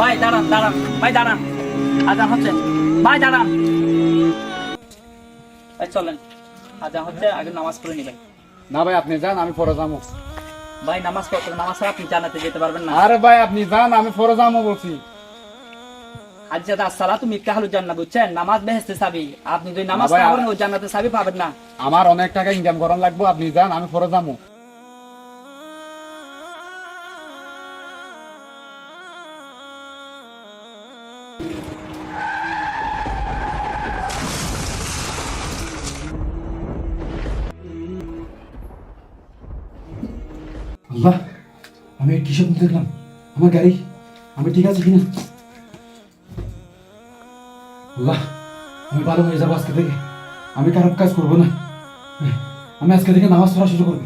ভাই দাঁড়ান দাঁড়ান। ভাই দাঁড়ান। আজান হচ্ছে। ভাই দাঁড়ান। ভাই চলেন। আজান হচ্ছে আগে নামাজ পড়ে নিবেন। না ভাই আপনি যান আমি পরে যাব। ভাই নামাজ পড়তে নামাজ আপনি জানাতে যেতে পারবেন না। আরে ভাই আপনি যান আমি পরে যাব বলছি। আজ যাদা আসসালা তুমি কাহালু জান্না বুঝছেন? নামাজ চাবি। আপনি যদি নামাজ না পড়েন জান্নাতে চাবি পাবেন না। আমার অনেক টাকা ইনকাম করার লাগবো আপনি যান আমি পরে যাব। আল্লাহ, আমি কি স্বপ্ন দেখলাম। আমার গাড়ি, আমি ঠিক আছে কিনা? আল্লাহ, আমি ভালো হয়ে যাব আজকে থেকে। আমি খারাপ কাজ করব না। আমি আজকে থেকে নামাজ পড়া শুরু করব।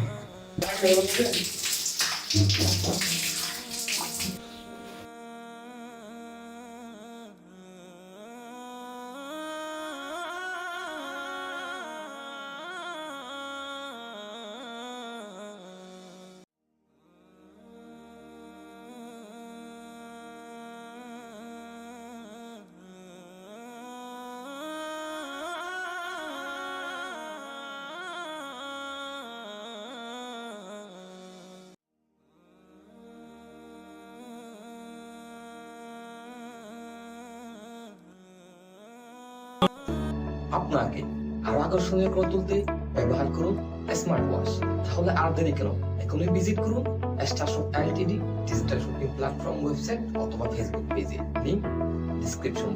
আপনাকে আরও আকর্ষণীয় করে তুলতে ব্যবহার করুন স্মার্ট ওয়াচ তাহলে আর দেরি কেন? এখনই ভিজিট করুন Star Shop Ltd digital shopping platform website অথবা ফেসবুক পেজে লিংক ডিসক্রিপশন